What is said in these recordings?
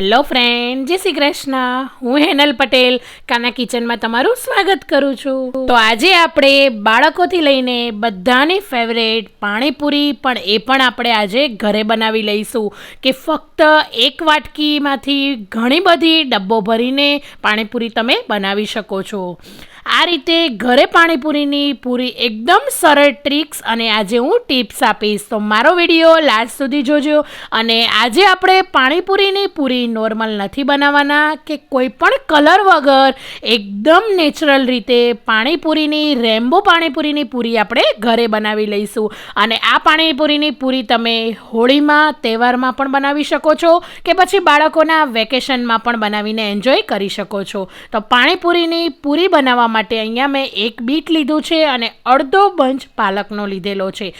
Hello friend જય શ્રી કૃષ્ણ. હું હેનલ પટેલ. કાના કિચનમાં તમારું સ્વાગત કરું છું. તો આજે આપણે બાળકોથી લઈને બધાની ફેવરેટ પાણીપુરી, પણ એ પણ આપણે આજે ઘરે બનાવી લઈશું કે ફક્ત એક વાટકીમાંથી ઘણી બધી ડબ્બો ભરીને પાણીપુરી તમે બનાવી શકો છો. આ રીતે ઘરે પાણીપુરીની પૂરી એકદમ સરળ ટ્રિક્સ અને આજે હું ટિપ્સ આપીશ. તો મારો વીડિયો લાસ્ટ સુધી જોજો અને આજે આપણે પાણીપુરીની પૂરી નોર્મલ નથી બનાવવાના કે કોઈ પણ કલર વગર એકદમ નેચરલ રીતે પાણીપુરીની રેમ્બો પાણીપુરીની પૂરી આપણે ઘરે બનાવી લઈશું. અને આ પાણીપુરીની પૂરી તમે હોળીમાં, તહેવારમાં પણ બનાવી શકો છો કે પછી બાળકોના વેકેશનમાં પણ બનાવીને એન્જોય કરી શકો છો. તો પાણીપુરીની પૂરી બનાવવા માટે અહીંયા મેં એક બીટ લીધું છે અને અડધો બંચ પાલકનો લીધેલો છે.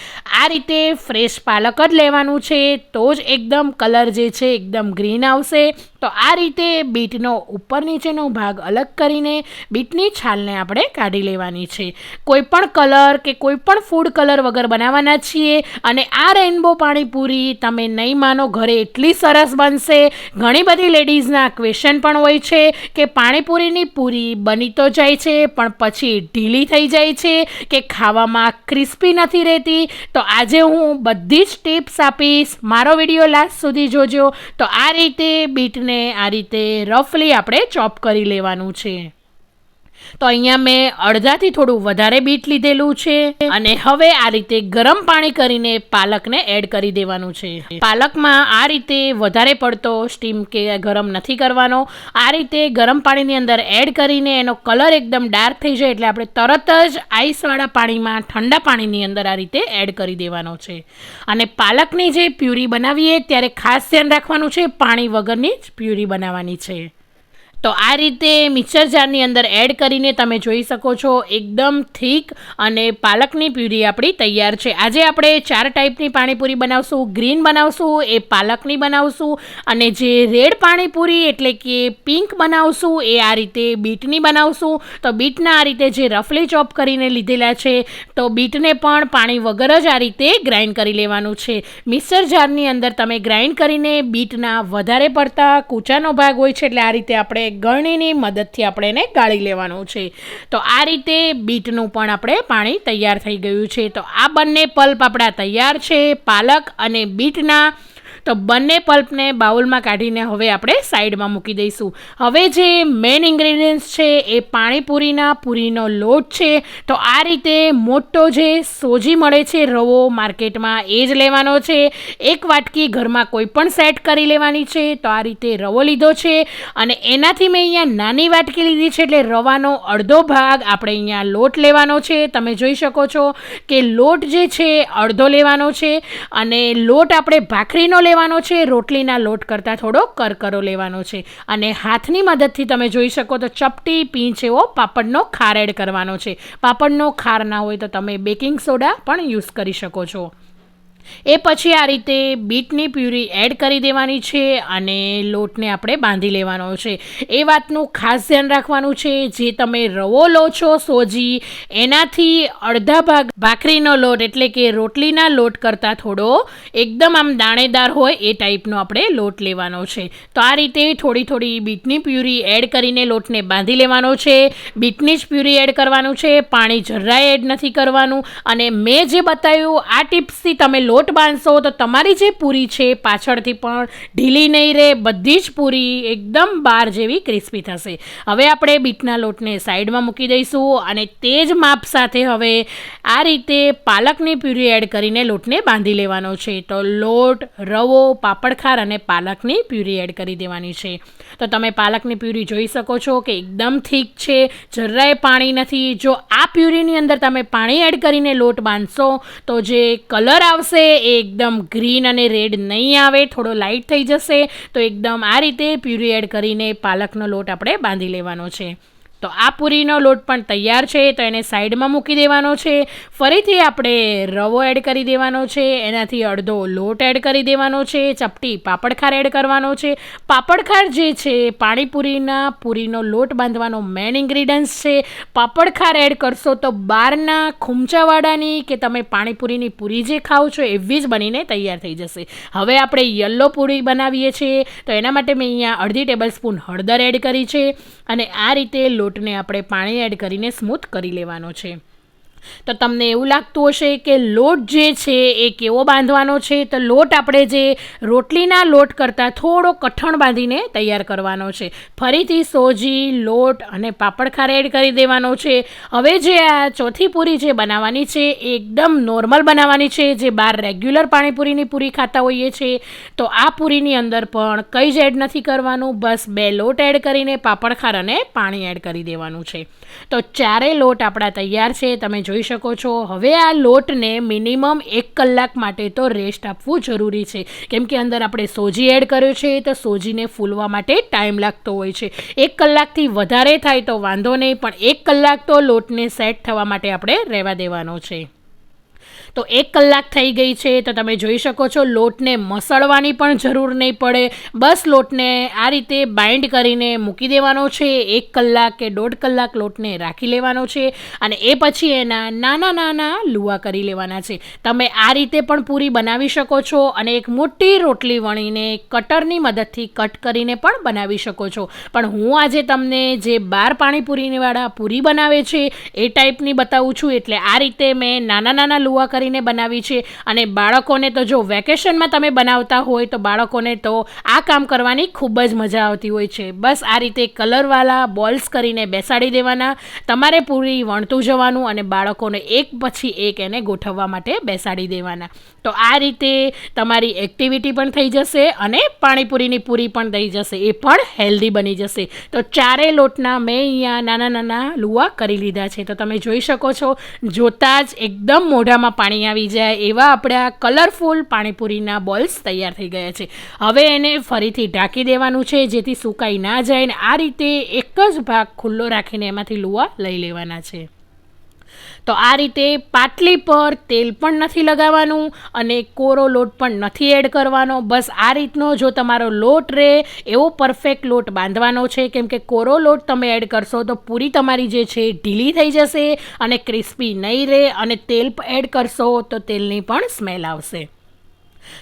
આ રીતે ફ્રેશ પાલક જ લેવાનું છે. તો જ એકદમ કલર જે છે, એકદમ ગ્રીન આવશે. c'est તો આ રીતે બીટનો ઉપર નીચેનો ભાગ અલગ કરીને બીટની છાલને આપણે કાઢી લેવાની છે. કોઈ પણ કલર કે કોઈપણ ફૂડ કલર વગર બનાવવાના છીએ અને આ રેઇનબો પાણીપુરી તમે નહીં માનો ઘરે એટલી સરસ બનશે. ઘણી બધી લેડીઝના ક્વેશ્ચન પણ હોય છે કે પાણીપુરીની પૂરી બની તો જાય છે પણ પછી ઢીલી થઈ જાય છે કે ખાવામાં ક્રિસ્પી નથી રહેતી. તો આજે હું બધી જ ટિપ્સ આપીશ. મારો વીડિયો લાસ્ટ સુધી જોજો. તો આ રીતે બીટને આ રીતે રફલી આપણે ચોપ કરી લેવાનું છે. તો અહીંયા મેં અડધાથી થોડું વધારે બીટ લીધેલું છે. અને હવે આ રીતે ગરમ પાણી કરીને પાલકને એડ કરી દેવાનું છે. પાલકમાં આ રીતે વધારે પડતો સ્ટીમ કે ગરમ નથી કરવાનો. આ રીતે ગરમ પાણીની અંદર એડ કરીને એનો કલર એકદમ ડાર્ક થઈ જાય એટલે આપણે તરત જ આઈસવાળા પાણીમાં ઠંડા પાણીની અંદર આ રીતે એડ કરી દેવાનો છે. અને પાલકની જે પ્યુરી બનાવીએ ત્યારે ખાસ ધ્યાન રાખવાનું છે, પાણી વગરની જ પ્યુરી બનાવવાની છે. તો આ રીતે મિક્સર જારની અંદર એડ કરીને તમે જોઈ શકો છો, એકદમ થીક અને પાલકની પ્યુરી આપણી તૈયાર છે. આજે આપણે ચાર ટાઈપની પાણીપુરી બનાવશું, ગ્રીન બનાવશું, એ પાલકની બનાવશું અને જે રેડ પાણીપુરી એટલે કે પિંક બનાવશું, એ આ રીતે બીટની બનાવશું. તો બીટના આ રીતે જે રફલી ચોપ કરીને લીધેલા છે, તો બીટને પણ પાણી વગર જ આ રીતે ગ્રાઇન્ડ કરી લેવાનું છે. મિક્સર જારની અંદર તમે ગ્રાઇન્ડ કરીને બીટના વધારે પડતા કૂચાનો ભાગ હોય છે, એટલે આ રીતે આપણે ગળણીની મદદથી આપણે એને ગાળી લેવાનું છે. તો આ રીતે બીટનું પણ આપણે પાણી તૈયાર થઈ ગયું છે. તો આ બંને પલ્પ આપણા તૈયાર છે. પાલક અને બીટના તો બંને પલ્પને બાઉલમાં કાઢીને હવે આપણે સાઈડમાં મૂકી દઈશું. હવે જે મેઇન ઇન્ગ્રેડિયન્ટ્સ છે એ પાણીપુરીના પૂરીનો લોટ છે. તો આ રીતે મોટો જે સોજી મળે છે રવો માર્કેટમાં એ જ લેવાનો છે. એક વાટકી ઘરમાં કોઈ પણ સેટ કરી લેવાની છે, તો આ રીતે રવો લીધો છે. અને એનાથી મેં અહીંયા નાની વાટકી લીધી છે એટલે રવાનો અડધો ભાગ આપણે અહીંયા લોટ લેવાનો છે. તમે જોઈ શકો છો કે લોટ જે છે અડધો લેવાનો છે. અને લોટ આપણે ભાખરીનો લેવાનો છે, રોટલીના લોટ કરતાં થોડો કરકરો લેવાનો છે. અને હાથની મદદથી તમે જોઈ શકો તો ચપટી પીંચ એવો પાપડનો ખાર એડ કરવાનો છે. પાપડનો ખાર ના હોય તો તમે બેકિંગ સોડા પણ યુઝ કરી શકો છો. એ પછી આ રીતે બીટની પ્યુરી એડ કરી દેવાની છે અને લોટને આપણે બાંધી લેવાનો છે. એ વાતનું ખાસ ધ્યાન રાખવાનું છે. જે તમે રવો લો છો સોજી, એનાથી અડધા ભાગ ભાખરીનો લોટ એટલે કે રોટલીના લોટ કરતાં થોડો એકદમ આમ દાણેદાર હોય એ ટાઈપનો આપણે લોટ લેવાનો છે. તો આ રીતે થોડી થોડી બીટની પ્યુરી એડ કરીને લોટને બાંધી લેવાનો છે. બીટની જ પ્યુરી એડ કરવાનું છે. પાણી જરાય એડ નથી કરવાનું. અને મેં જે બતાવ્યું, આ ટિપ્સથી તમે લોટ બાંધશો તો તમારી જે પૂરી છે પાછળથી પણ ઢીલી નહીં રહે, બધી જ પૂરી એકદમ બાર જેવી ક્રિસ્પી થશે. હવે આપણે બીટના લોટને સાઈડમાં મૂકી દઈશું અને તે જ માપ સાથે હવે આ રીતે પાલકની પ્યુરી એડ કરીને લોટને બાંધી લેવાનો છે. તો લોટ, રવો, પાપડખાર અને પાલકની પ્યુરી એડ કરી દેવાની છે. તો તમે પાલકની પ્યુરી જોઈ શકો છો કે એકદમ થીક છે, જરાય પાણી નથી. જો આ પ્યુરીની અંદર તમે પાણી એડ કરીને લોટ બાંધશો, તો જે કલર આવશે એ એકદમ ગ્રીન અને રેડ નહીં આવે, થોડો લાઇટ થઈ જશે. તો એકદમ આ રીતે પ્યુરી એડ કરીને પાલકનો લોટ આપણે બાંધી લેવાનો છે. તો આ પૂરીનો લોટ પણ તૈયાર છે, તો એને સાઈડમાં મૂકી દેવાનો છે. ફરીથી આપણે રવો એડ કરી દેવાનો છે, એનાથી અડધો લોટ એડ કરી દેવાનો છે, ચપટી પાપડખાર એડ કરવાનો છે. પાપડખાર જે છે, પાણીપુરીના પૂરીનો લોટ બાંધવાનો મેન ઇન્ગ્રીડિયન્ટ્સ છે. પાપડખાર એડ કરશો તો બહારના ખુમચાવાળાની કે તમે પાણીપુરીની પૂરી જે ખાઓ છો, એવી જ બનીને તૈયાર થઈ જશે. હવે આપણે યલો પૂરી બનાવીએ છીએ, તો એના માટે મેં અહીંયા અડધી ટેબલ સ્પૂન હળદર એડ કરી છે. અને આ રીતે લોટને આપણે પાણી એડ કરીને સ્મૂથ કરી લેવાનો છે. તો તમને એવું લાગતું હશે કે લોટ જે છે એ કેવો બાંધવાનો છે? તો લોટ આપણે જે રોટલીના લોટ કરતાં થોડો કઠણ બાંધીને તૈયાર કરવાનો છે. ફરીથી સોજી, લોટ અને પાપડ ખાર એડ કરી દેવાનો છે. હવે જે આ ચોથી પૂરી જે બનાવવાની છે એકદમ નોર્મલ બનાવવાની છે. જે બહાર રેગ્યુલર પાણીપુરીની પૂરી ખાતા હોઈએ છીએ તો આ પૂરીની અંદર પણ કંઈ જ એડ નથી કરવાનું. બસ બે લોટ એડ કરીને પાપડ ખાર અને પાણી એડ કરી દેવાનું છે. તો ચારે લોટ આપણા તૈયાર છે. તમે જોઈ શકો છો. હવે આ લોટને મિનિમમ એક કલાક માટે તો રેસ્ટ આપવું જરૂરી છે. કેમ કે અંદર આપણે સોજી એડ કર્યો છે તો સોજીને ફૂલવા માટે ટાઈમ લાગતો હોય છે. એક કલાકથી વધારે થાય તો વાંધો નહીં, પણ એક કલાક તો લોટને સેટ થવા માટે આપણે રહેવા દેવાનો છે. તો એક કલાક થઈ ગઈ છે તો તમે જોઈ શકો છો, લોટને મસળવાની પણ જરૂર નહીં પડે. બસ લોટને આ રીતે બાઇન્ડ કરીને મૂકી દેવાનો છે, એક કલાક કે દોઢ કલાક લોટને રાખી લેવાનો છે અને એ પછી એના નાના નાના લુવા કરી લેવાના છે. તમે આ રીતે પણ પૂરી બનાવી શકો છો અને એક મોટી રોટલી વણીને કટરની મદદથી કટ કરીને પણ બનાવી શકો છો. પણ હું આજે તમને જે બાર પાણીપુરીવાળા પૂરી બનાવે છે એ ટાઈપની બતાવું છું, એટલે આ રીતે મેં નાના નાના લુવા કરીને બનાવી છે. અને બાળકોને તો જો વેકેશનમાં તમે બનાવતા હોય તો બાળકોને તો આ કામ કરવાની ખૂબ જ મજા આવતી હોય છે. બસ આ રીતે કલરવાળા બોલ્સ કરીને બેસાડી દેવાના. તમારે પૂરી વણતું જવાનું અને બાળકોને એક પછી એક એને ગોઠવવા માટે બેસાડી દેવાના. તો આ રીતે તમારી એક્ટિવિટી પણ થઈ જશે અને પાણીપુરીની પૂરી પણ થઈ જશે. એ પણ હેલ્ધી બની જશે. તો ચારે લોટના મેં અહીંયા નાના નાના લુવા કરી લીધા છે. તો તમે જોઈ શકો છો, જોતાં જ એકદમ મોઢામાં પાણી આવી જાય એવા આપણા કલરફુલ પાણીપુરીના બોલ્સ તૈયાર થઈ ગયા છે. હવે એને ફરીથી ઢાંકી દેવાનું છે, જેથી સુકાઈ ના જાય ને આ રીતે એક જ ભાગ ખુલ્લો રાખીને એમાંથી લુવા લઈ લેવાના છે. તો આ રીતે પાટલી પર તેલ પણ નથી લગાવવાનું અને કોરો લોટ પણ નથી એડ કરવાનો. બસ આ રીતનો જો તમારો લોટ રહે, એવો પરફેક્ટ લોટ બાંધવાનો છે. કેમ કે કોરો લોટ તમે એડ કરશો તો પૂરી તમારી જે છે ઢીલી થઈ જશે અને ક્રિસ્પી નહીં રહે અને તેલ એડ કરશો તો તેલની પણ સ્મેલ આવશે.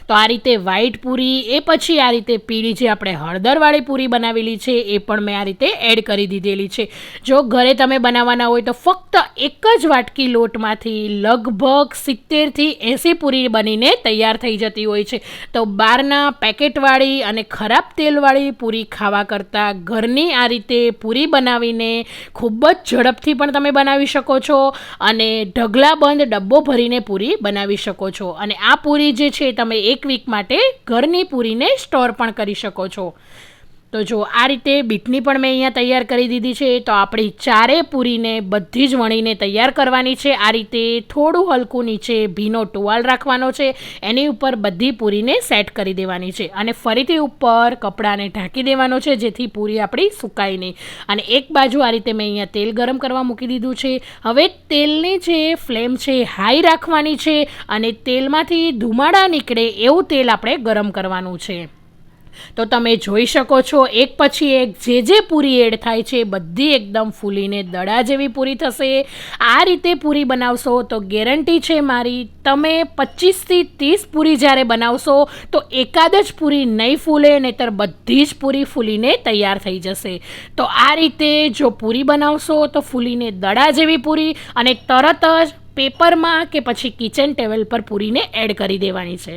તો આ રીતે વ્હાઈટ પૂરી, એ પછી આ રીતે પીળી જે આપણે હળદરવાળી પૂરી બનાવેલી છે, એ પણ મેં આ રીતે એડ કરી દીધેલી છે. જો ઘરે તમે બનાવવાના હોય તો ફક્ત એક જ વાટકી લોટમાંથી લગભગ સિત્તેરથી એંસી પૂરી બનીને તૈયાર થઈ જતી હોય છે. તો બહારના પેકેટવાળી અને ખરાબ તેલવાળી પૂરી ખાવા કરતાં ઘરની આ રીતે પૂરી બનાવીને ખૂબ જ ઝડપથી પણ તમે બનાવી શકો છો અને ઢગલાબંધ ડબ્બો ભરીને પૂરી બનાવી શકો છો. અને આ પૂરી જે છે તમે એક વીક માટે ઘરની પૂરીને સ્ટોર પણ કરી શકો છો. તો જો આ રીતે બીટની પણ મેં અહીંયા તૈયાર કરી દીધી છે, તો આપણી ચારે પૂરીને બધી જ વણીને તૈયાર કરવાની છે. આ રીતે થોડું હલકું નીચે ભીનો ટુવાલ રાખવાનો છે, એની ઉપર બધી પૂરીને સેટ કરી દેવાની છે અને ફરીથી ઉપર કપડાને ઢાંકી દેવાનો છે, જેથી પૂરી આપણી સુકાય નહીં. અને એક બાજુ આ રીતે મેં અહીંયા તેલ ગરમ કરવા મૂકી દીધું છે. હવે તેલની જે ફ્લેમ છે હાઈ રાખવાની છે અને તેલમાંથી ધુમાડા નીકળે એવું તેલ આપણે ગરમ કરવાનું છે. તો તમે જોઈ શકો છો, એક પછી એક જે જે પૂરી એડ થાય છે બધી એકદમ ફૂલીને દડા જેવી પૂરી થશે. આ રીતે પૂરી બનાવશો તો ગેરંટી છે મારી. તમે પચીસથી ત્રીસ પૂરી જ્યારે બનાવશો તો એકાદ જ પૂરી નહીં ફૂલે, નહીતર બધી જ પૂરી ફૂલીને તૈયાર થઈ જશે. તો આ રીતે જો પૂરી બનાવશો તો ફૂલીને દડા જેવી પૂરી અને તરત જ પેપરમાં કે પછી કિચન ટેબલ પર પૂરીને એડ કરી દેવાની છે.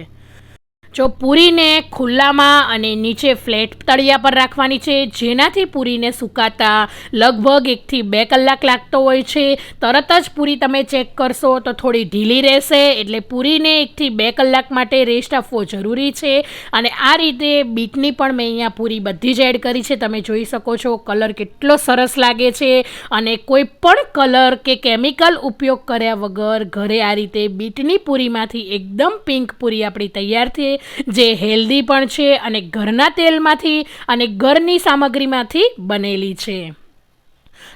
જો પૂરીને ખુલ્લામાં અને નીચે ફ્લેટ તળિયા પર રાખવાની છે, જેનાથી પૂરીને સુકાતા લગભગ એકથી બે કલાક લાગતો હોય છે. તરત જ પૂરી તમે ચેક કરશો તો થોડી ઢીલી રહેશે, એટલે પૂરીને એકથી બે કલાક માટે રેસ્ટ આપવો જરૂરી છે. અને આ રીતે બીટની પણ મેં અહીંયા પૂરી બધી જ એડ કરી છે. તમે જોઈ શકો છો કલર કેટલો સરસ લાગે છે અને કોઈ પણ કલર કે કેમિકલ ઉપયોગ કર્યા વગર ઘરે આ રીતે બીટની પૂરીમાંથી એકદમ પિંક પૂરી આપણી તૈયાર થઈ જે હેલ્ધી પણ છે અને ઘરના તેલમાંથી અને ઘરની સામગ્રીમાંથી બનેલી છે.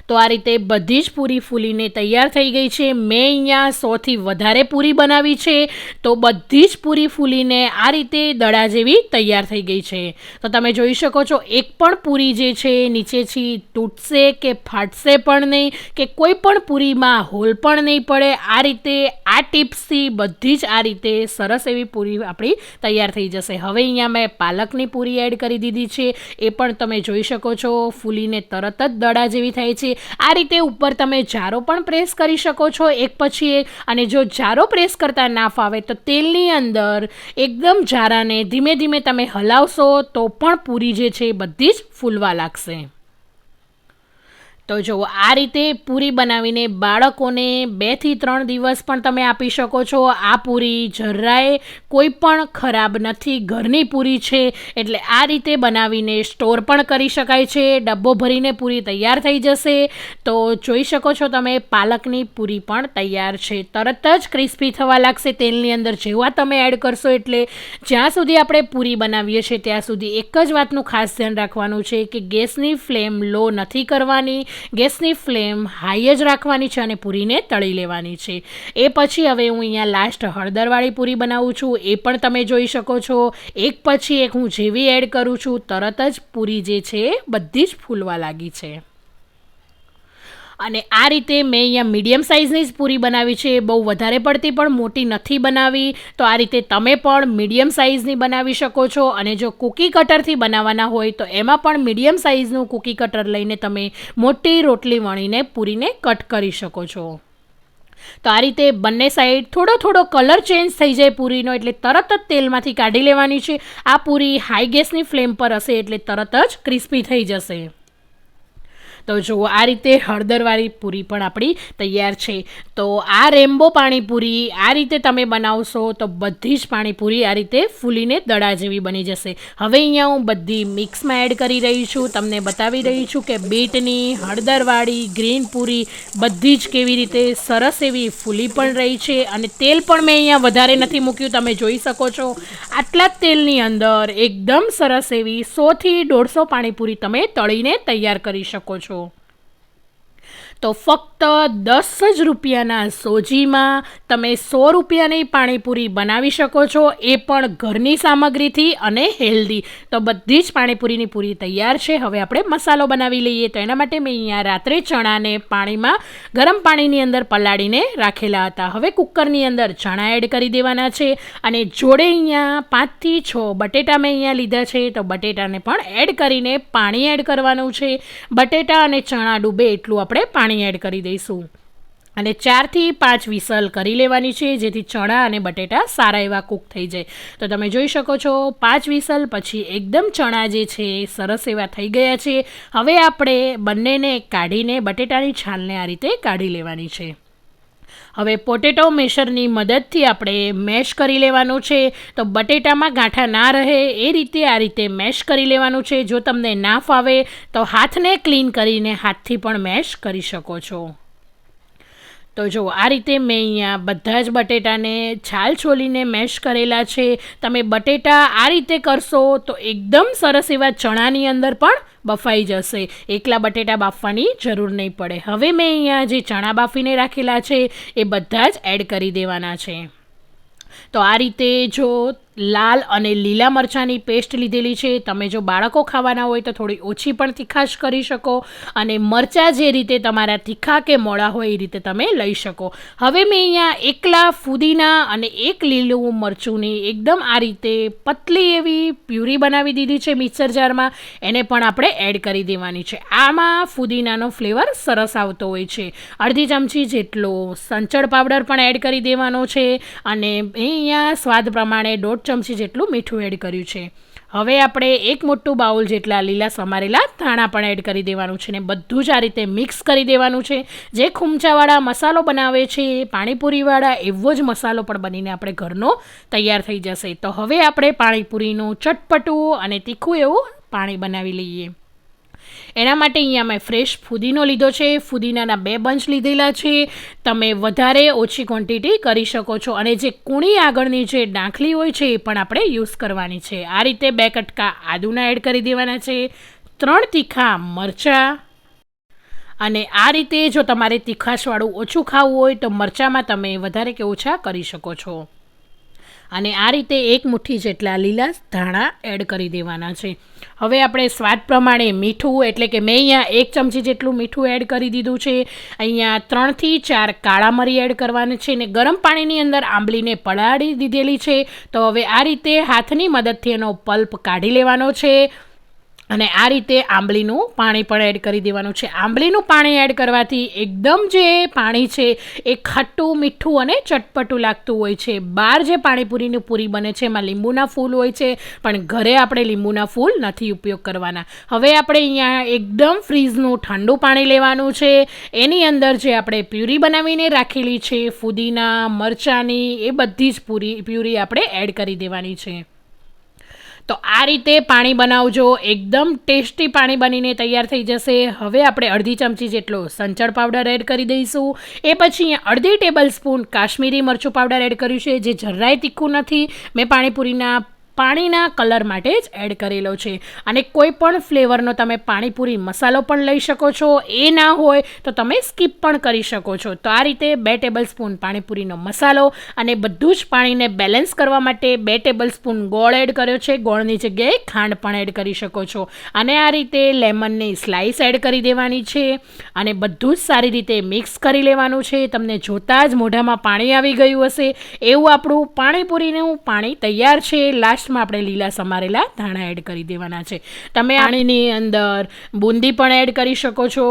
તો આ રીતે બધી જ પૂરી ફૂલીને તૈયાર થઈ ગઈ છે. મેં અહીંયા સોથી વધારે પૂરી બનાવી છે. તો બધી જ પૂરી ફૂલીને આ રીતે દડા જેવી તૈયાર થઈ ગઈ છે. તો તમે જોઈ શકો છો, એક પણ પૂરી જે છે નીચેથી તૂટશે કે ફાટશે પણ નહીં કે કોઈ પણ પૂરીમાં હોલ પણ નહીં પડે. આ રીતે, આ ટિપ્સથી બધી જ આ રીતે સરસ એવી પૂરી આપણી તૈયાર થઈ જશે. હવે અહીંયા મેં પાલકની પૂરી એડ કરી દીધી છે. એ પણ તમે જોઈ શકો છો, ફૂલીને તરત જ દડા જેવી થાય છે. આ રીતે ઉપર તમે જારો પણ પ્રેસ કરી શકો છો એક પછી એક. અને જો જારો પ્રેસ કરતા ના ફાવે તો તેલની અંદર એકદમ જારાને ધીમે ધીમે તમે હલાવશો તો પણ પૂરી જે છે એ બધી જ ફૂલવા લાગશે. તો જો આ રીતે પૂરી બનાવીને બાળકોને બેથી ત્રણ દિવસ પણ તમે આપી શકો છો. આ પૂરી જરાય કોઈ પણ ખરાબ નથી. ઘરની પૂરી છે એટલે આ રીતે બનાવીને સ્ટોર પણ કરી શકાય છે. ડબ્બો ભરીને પૂરી તૈયાર થઈ જશે. તો જોઈ શકો છો તમે, પાલકની પૂરી પણ તૈયાર છે. તરત જ ક્રિસ્પી થવા લાગશે તેલની અંદર. જેવા તમે એડ કરશો એટલે જ્યાં સુધી આપણે પૂરી બનાવીએ છીએ, ત્યાં સુધી એક જ વાતનું ખાસ ધ્યાન રાખવાનું છે કે ગેસની ફ્લેમ લો નથી કરવાની. ગેસની ફ્લેમ હાઈ જ રાખવાની છે અને પૂરીને તળી લેવાની છે. એ પછી હવે હું અહીંયા લાસ્ટ હળદરવાળી પૂરી બનાવું છું. એ પણ તમે જોઈ શકો છો. એક પછી એક હું જેવી એડ કરું છું. તરત જ પૂરી જે છે બધી જ ફૂલવા લાગી છે. અને આ રીતે મેં અહીંયા મીડિયમ સાઇઝની જ પૂરી બનાવી છે. બહુ વધારે પડતી પણ મોટી નથી બનાવી. તો આ રીતે તમે પણ મીડિયમ સાઇઝની બનાવી શકો છો. અને જો કૂકી કટરથી બનાવવાના હોય તો એમાં પણ મીડિયમ સાઇઝનું કૂકી કટર લઈને તમે મોટી રોટલી વણીને પૂરીને કટ કરી શકો છો. તો આ રીતે બંને સાઈડ થોડો થોડો કલર ચેન્જ થઈ જાય પૂરીનો, એટલે તરત જ તેલમાંથી કાઢી લેવાની છે. આ પૂરી હાઈ ગેસની ફ્લેમ પર હશે એટલે તરત જ ક્રિસ્પી થઈ જશે. તો જુઓ, આ રીતે હળદરવાળી પૂરી પણ આપણી તૈયાર છે. તો આ રેમ્બો પાણીપુરી આ રીતે તમે બનાવશો તો બધી જ પાણીપુરી આ રીતે ફૂલીને દડા જેવી બની જશે. હવે અહીંયા હું બધી મિક્સમાં એડ કરી રહી છું. તમને બતાવી રહી છું કે બીટની, હળદરવાળી, ગ્રીન પૂરી બધી જ કેવી રીતે સરસ એવી ફૂલી પણ રહી છે અને તેલ પણ મેં અહીંયા વધારે નથી મૂક્યું, તમે જોઈ શકો છો. આટલા જ તેલની અંદર એકદમ સરસ એવી સોથી દોઢસો પાણીપુરી તમે તળીને તૈયાર કરી શકો છો. તો ફક્ત દસ જ રૂપિયાના સોજીમાં તમે સો રૂપિયાની પાણીપુરી બનાવી શકો છો. એ પણ ઘરની સામગ્રીથી અને હેલ્ધી. તો બધી જ પાણીપુરીની પૂરી તૈયાર છે. હવે આપણે મસાલો બનાવી લઈએ. તો એના માટે મેં અહીંયા રાત્રે ચણાને પાણીમાં ગરમ પાણીની અંદર પલાળીને રાખેલા હતા. હવે કુકરની અંદર ચણા એડ કરી દેવાના છે અને જોડે અહીંયા પાંચથી છ બટેટા મેં અહીંયા લીધા છે. તો બટેટાને પણ એડ કરીને પાણી એડ કરવાનું છે. બટેટા અને ચણા ડૂબે એટલું આપણે પાણી એડ કરી દઈશું. અને ચારથી પાંચ વિસલ કરી લેવાની છે, જેથી ચણા અને બટેટા સારા એવા કૂક થઈ જાય. તો તમે જોઈ શકો છો, પાંચ વિસલ પછી એકદમ ચણા જે છે, સરસ એવા થઈ ગયા છે. હવે આપણે બંનેને કાઢીને બટેટાની છાલને આ રીતે કાઢી લેવાની છે. હવે પોટેટો મેશરની મદદથી આપણે મેશ કરી લેવાનું છે, તો બટેટામાં ગાંઠા ના રહે, એ રીતે આ રીતે મેશ કરી લેવાનું છે, જો તમને ના ફાવે, તો હાથને ક્લીન કરીને હાથથી પણ મેશ કરી શકો છો. તો જો આ રીતે મેં અહીંયા બધા જ બટેટાને છાલ છોલીને મેશ કરેલા છે. તમે બટેટા આ રીતે કરશો તો એકદમ સરસ એવા ચણાની અંદર પણ બફાઈ જશે. એકલા બટેટા બાફવાની જરૂર નહીં પડે. હવે મેં અહીંયા જે ચણા બાફીને રાખેલા છે એ બધા જ એડ કરી દેવાના છે. તો આ રીતે જો લાલ અને લીલા મરચાંની પેસ્ટ લીધેલી છે. તમે જો બાળકો ખાવાના હોય તો થોડી ઓછી પણ તીખાશ કરી શકો અને મરચાં જે રીતે તમારા તીખા કે મોડા હોય એ રીતે તમે લઈ શકો. હવે મેં અહીંયા એકલા ફુદીના અને એક લીલું મરચુંની એકદમ આ રીતે પતલી એવી પ્યુરી બનાવી દીધી છે મિક્સર જારમાં. એને પણ આપણે એડ કરી દેવાની છે. આમાં ફુદીનાનો ફ્લેવર સરસ આવતો હોય છે. અડધી ચમચી જેટલો સંચળ પાવડર પણ એડ કરી દેવાનો છે અને અહીંયા સ્વાદ પ્રમાણે દોઢ ચમચી જેટલું મીઠું એડ કર્યું છે. હવે આપણે એક મોટું બાઉલ જેટલા લીલા સમારેલા ધાણા પણ એડ કરી દેવાનું છે ને બધું જ આ રીતે મિક્સ કરી દેવાનું છે. જે ખૂમચાવાળા મસાલો બનાવે છે પાણીપુરીવાળા એવો જ મસાલો પણ બનીને આપણે ઘરનો તૈયાર થઈ જશે. તો હવે આપણે પાણીપુરીનું ચટપટું અને તીખું એવું પાણી બનાવી લઈએ. એના માટે અહીંયા મેં ફ્રેશ ફુદીનો લીધો છે, ફુદીનાના બે બંચ લીધેલા છે. તમે વધારે ઓછી ક્વોન્ટિટી કરી શકો છો. અને જે કૂણી આગળની જે ડાંખલી હોય છે, એ પણ આપણે યુઝ કરવાની છે. આ રીતે બે કટકા આદુના એડ કરી દેવાના છે. ત્રણ તીખા મરચાં. અને આ રીતે જો તમારે તીખાશવાળું ઓછું ખાવું હોય, તો મરચાંમાં તમે વધારે કે ઓછા કરી શકો છો. અને આ રીતે એક મુઠ્ઠી જેટલા લીલા ધાણા એડ કરી દેવાના છે. હવે આપણે સ્વાદ પ્રમાણે મીઠું, એટલે કે મેં અહીંયા એક ચમચી જેટલું મીઠું એડ કરી દીધું છે. અહીંયા ત્રણથી ચાર કાળા મરી એડ કરવાની છે ને ગરમ પાણીની અંદર આંબલીને પલાળી દીધેલી છે. તો હવે આ રીતે હાથની મદદથી એનો પલ્પ કાઢી લેવાનો છે. અને આ રીતે આંબલીનું પાણી પણ એડ કરી દેવાનું છે. આંબલીનું પાણી એડ કરવાથી એકદમ જે પાણી છે એ ખટ્ટું મીઠું અને ચટપટું લાગતું હોય છે. બહાર જે પાણીપુરીની પૂરી બને છે, એમાં લીંબુના ફૂલ હોય છે, પણ ઘરે આપણે લીંબુના ફૂલ નથી ઉપયોગ કરવાના. હવે આપણે અહીંયા એકદમ ફ્રીઝનું ઠંડુ પાણી લેવાનું છે. એની અંદર જે આપણે પ્યુરી બનાવીને રાખેલી છે, ફુદીના, મરચાંની, એ બધી જ પૂરી, પ્યુરી આપણે એડ કરી દેવાની છે. તો આ રીતે પાણી બનાવજો. એકદમ ટેસ્ટી પાણી બનીને તૈયાર થઈ જશે. હવે આપણે અડધી ચમચી જેટલો સંચળ પાવડર એડ કરી દઈશું. એ પછી અડધી ટેબલ સ્પૂન કાશ્મીરી મરચું પાવડર એડ કર્યું છે, જે જરાય તીખું નથી. મેં પાણીપુરીના પાણીના કલર માટે જ એડ કરેલો છે. અને કોઈ પણ ફ્લેવરનો તમે પાણીપુરી મસાલો પણ લઈ શકો છો. એ ના હોય તો તમે સ્કીપ પણ કરી શકો છો. તો આ રીતે બે ટેબલ સ્પૂન પાણીપુરીનો મસાલો અને બધું જ પાણીને બેલેન્સ કરવા માટે બે ટેબલ સ્પૂન ગોળ એડ કર્યો છે. ગોળની જગ્યાએ ખાંડ પણ એડ કરી શકો છો. અને આ રીતે લેમનની સ્લાઈસ એડ કરી દેવાની છે અને બધું જ સારી રીતે મિક્સ કરી લેવાનું છે. તમને જોતાં જ મોઢામાં પાણી આવી ગયું હશે. એવું આપણું પાણીપુરીનું પાણી તૈયાર છે. લાસ્ટ લાસ્ટમાં આપણે લીલા સમારેલા ધાણા એડ કરી દેવાના છે. તમે આણીની અંદર બુંદી પણ એડ કરી શકો છો.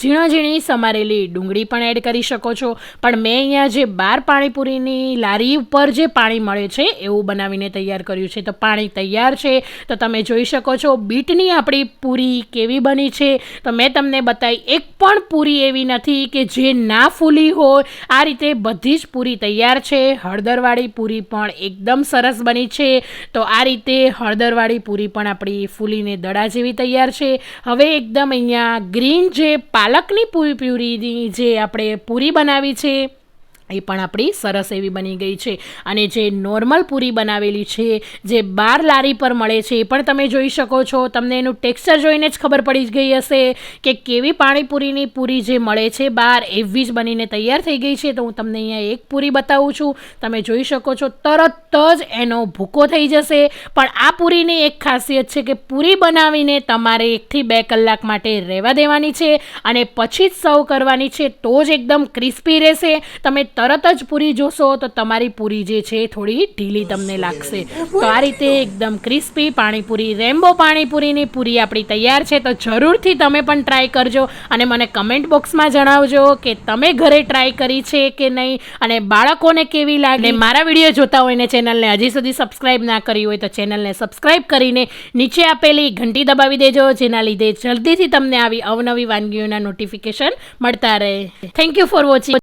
ઝીણા ઝીણી સમારેલી ડુંગળી પણ એડ કરી શકો છો. પણ મેં અહીંયા જે બાર પાણીપુરીની લારી ઉપર જે પાણી મળે છે, એવું બનાવીને તૈયાર કર્યું છે. તો પાણી તૈયાર છે. તો તમે જોઈ શકો છો, બીટની આપણી પૂરી કેવી બની છે. તો મેં તમને બતાવી, એક પણ પૂરી એવી નથી કે જે ના ફૂલી હોય. આ રીતે બધી જ પૂરી તૈયાર છે. હળદરવાળી પૂરી પણ એકદમ સરસ બની છે. તો આ રીતે હળદરવાળી પૂરી પણ આપણી ફૂલીને દડા જેવી તૈયાર છે. હવે એકદમ અહીંયા ગ્રીન જે પાલકની પૂરી પ્યુરીની જે આપણે પૂરી બનાવી છે એ પણ આપણી સરસ એવી બની ગઈ છે. અને જે નોર્મલ પૂરી બનાવેલી છે, જે બાર લારી પર મળે છે, એ પણ તમે જોઈ શકો છો. તમને એનું ટેક્સચર જોઈને જ ખબર પડી ગઈ હશે કે કેવી પાણીપુરીની પૂરી જે મળે છે બહાર એવી જ બનીને તૈયાર થઈ ગઈ છે. તો હું તમને અહીંયા એક પૂરી બતાવું છું. તમે જોઈ શકો છો, તરત જ એનો ભૂકો થઈ જશે. પણ આ પૂરીની એક ખાસિયત છે કે પૂરી બનાવીને તમારે એકથી બે કલાક માટે રહેવા દેવાની છે. અને પછી જ સર્વ કરવાની છે, તો જ એકદમ ક્રિસ્પી રહેશે. તમે તરત જ પૂરી જોશો તો તમારી પૂરી જે છે થોડી ઢીલી તમને લાગશે. તો આ રીતે એકદમ ક્રિસ્પી પાણીપુરી રેમ્બો પાણીપુરીની પૂરી આપણી તૈયાર છે. તો જરૂરથી તમે પણ ટ્રાય કરજો અને મને કમેન્ટ બોક્સમાં જણાવજો કે તમે ઘરે ટ્રાય કરી છે કે નહીં અને બાળકોને કેવી લાગે. મારા વીડિયો જોતા હોય ને ચેનલને હજી સુધી સબસ્ક્રાઈબ ના કરી હોય તો ચેનલને સબસ્ક્રાઈબ કરીને નીચે આપેલી ઘંટી દબાવી દેજો જેના લીધે જલ્દીથી તમને આવી અવનવી વાનગીઓના નોટિફિકેશન મળતા રહે. Thank you for watching